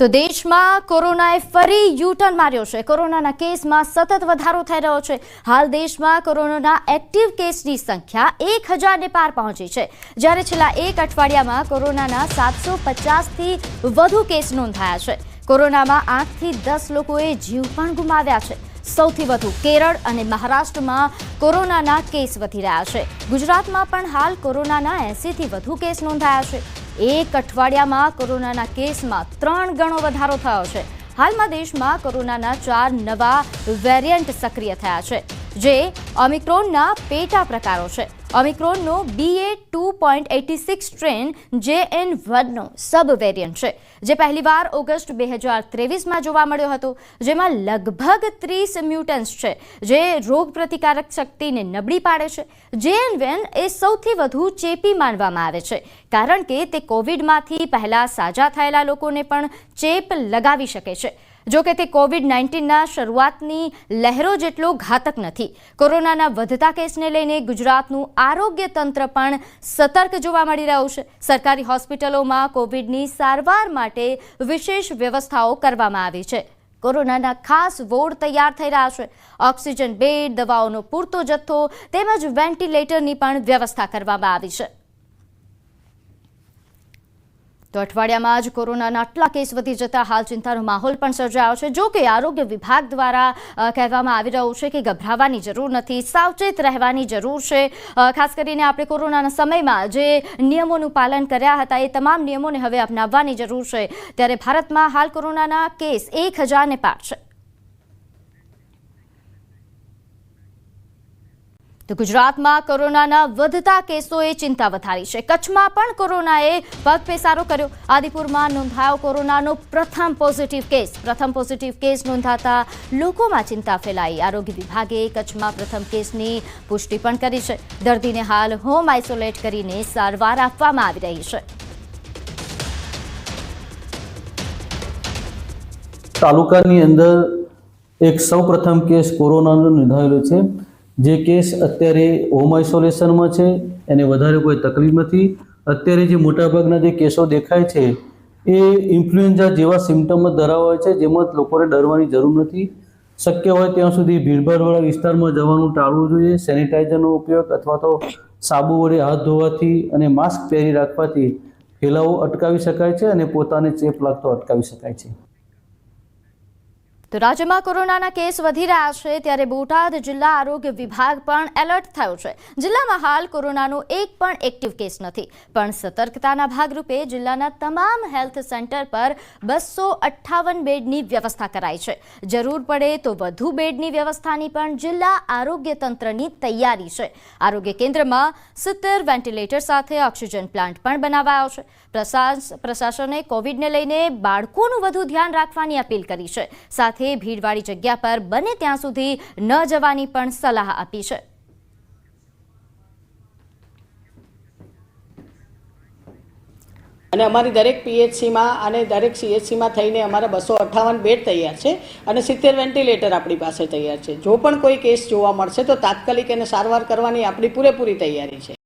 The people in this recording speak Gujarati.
તો દેશમાં કોરોનાએ ફરી યુટર્ન માર્યો છે. કોરોનાના કેસમાં સતત વધારો થઈ રહ્યો છે. હાલ દેશમાં કોરોનાના એક્ટિવ કેસની સંખ્યા એક હજારને પાર પહોંચી છે. જ્યારે છેલ્લા એક અઠવાડિયામાં કોરોનાના સાતસો પચાસથી વધુ કેસ નોંધાયા છે. કોરોનામાં આઠથી દસ લોકોએ જીવ પણ ગુમાવ્યા છે. સૌથી વધુ કેરળ અને મહારાષ્ટ્રમાં કોરોનાના કેસ વધી રહ્યા છે. ગુજરાતમાં પણ હાલ કોરોનાના એંસીથી વધુ કેસ નોંધાયા છે. એક અઠવાડિયામાં કોરોનાના કેસમાં ત્રણ ગણો વધારો થયો છે. હાલમાં દેશમાં કોરોનાના ચાર નવા વેરિયન્ટ સક્રિય થયા છે. જે ઓમિક્રોનના પેટા પ્રકારો છે. ઓમિક્રોનનો BA two point eighty six strain જે એન વનનો સબ વેરિયન્ટ છે, જે પહેલીવાર ઓગસ્ટ બે હજાર ત્રેવીસમાં જોવા મળ્યો હતો, જેમાં લગભગ ત્રીસ મ્યુટન્સ છે, જે રોગ પ્રતિકારક શક્તિને નબળી પાડે છે. જે એન વેન એ સૌથી વધુ ચેપી માનવામાં આવે છે, કારણ કે તે કોવિડમાંથી પહેલાં સાજા થયેલા લોકોને પણ ચેપ લગાવી શકે છે. જો કે તે કોવિડ નાઇન્ટીનના શરૂઆતની લહેરો જેટલો ઘાતક નથી. કોરોનાના વધતા કેસને લઈને ગુજરાતનું આરોગ્ય તંત્ર પણ સતર્ક જોવા મળી રહ્યું છે. સરકારી હોસ્પિટલોમાં કોવિડની સારવાર માટે વિશેષ વ્યવસ્થાઓ કરવામાં આવી છે. કોરોનાના ખાસ વોર્ડ તૈયાર થઈ રહ્યા છે. ઓક્સિજન બેડ, દવાઓનો પૂરતો જથ્થો તેમજ વેન્ટિલેટરની પણ વ્યવસ્થા કરવામાં આવી છે. તો અઠવાડિયામાં જ કોરોનાના આટલા કેસ વધી જતા હાલ ચિંતાનો માહોલ પણ સર્જાયો છે. જો કે આરોગ્ય વિભાગ દ્વારા કહેવામાં આવી રહ્યું છે કે ગભરાવાની જરૂર નથી, સાવચેત રહેવાની જરૂર છે. ખાસ કરીને આપણે કોરોનાના સમયમાં જે નિયમોનું પાલન કર્યા હતા એ તમામ નિયમોને હવે અપનાવવાની જરૂર છે. ત્યારે ભારતમાં હાલ કોરોનાના કેસ એક હજારને પાર છે. તો ગુજરાતમાં કોરોનાના વધતા કેસોએ ચિંતા વધારી છે. કચ્છમાં પણ કોરોનાએ પગપેસારો કર્યો. આદિપુરમાં નોંધાયો કોરોનાનો પ્રથમ પોઝિટિવ કેસ. પ્રથમ પોઝિટિવ કેસ નોંધાતા લોકોમાં ચિંતા ફેલાઈ. આરોગ્ય વિભાગે કચ્છમાં પ્રથમ કેસની પુષ્ટિ પણ કરી છે. દર્દીને હાલ હોમ આઇસોલેટ કરીને સારવાર આપવામાં આવી રહી છે. તાલુકાની અંદર એક સૌપ્રથમ કેસ કોરોનાનો નોંધાયેલો છે. જે કેસ અત્યારે હોમ આઇસોલેશનમાં છે, એને વધારે કોઈ તકલીફ નથી. અત્યારે જે મોટાભાગના જે કેસો દેખાય છે, એ ઇન્ફ્લુએન્ઝા જેવા સિમ્ટમ ધરાવે છે, જેમાં લોકોને ડરવાની જરૂર નથી. શક્ય હોય ત્યાં સુધી ભીડભાડવાળા વિસ્તારમાં જવાનું ટાળવું જોઈએ, સેનિટાઈઝરનો ઉપયોગ અથવા તો સાબુ વડે હાથ ધોવાથી અને માસ્ક પહેરી રાખવાથી ફેલાવો અટકાવી શકાય છે અને પોતાને ચેપ લાગતો અટકાવી શકાય છે. તો રાજ્યમાં કોરોનાના કેસ વધી રહ્યા છે ત્યારે બોટાદ જિલ્લા આરોગ્ય વિભાગ પણ એલર્ટ થયો છે. જિલ્લામાં હાલ કોરોનાનો એક પણ એક્ટિવ કેસ નથી. પણ સતર્કતાના ભાગરૂપે જિલ્લાના તમામ હેલ્થ સેન્ટર પર બસો અઠ્ઠાવન બેડની વ્યવસ્થા કરાઈ છે. જરૂર પડે તો વધુ બેડની વ્યવસ્થાની પણ જિલ્લા આરોગ્ય તંત્રની તૈયારી છે. આરોગ્ય કેન્દ્રમાં સિત્તેર વેન્ટિલેટર સાથે ઓક્સિજન પ્લાન્ટ પણ બનાવાયો છે. પ્રશાસ પ્રશાસને કોવિડને લઈને બાળકોનું વધુ ધ્યાન રાખવાની અપીલ કરી છે. સાથે ભીડવાળી જગ્યા પર બને ત્યાં સુધી ન જવાની પણ સલાહ આપી છે. અને અમારી દરેક પીએચસીમાં અને દરેક સીએચસીમાં થઈને અમારા બસો અઠ્ઠાવન બેડ તૈયાર છે અને સિત્તેર વેન્ટિલેટર આપણી પાસે તૈયાર છે. જો પણ કોઈ કેસ જોવા મળશે તો તાત્કાલિક એને સારવાર કરવાની આપણી પૂરેપૂરી તૈયારી છે.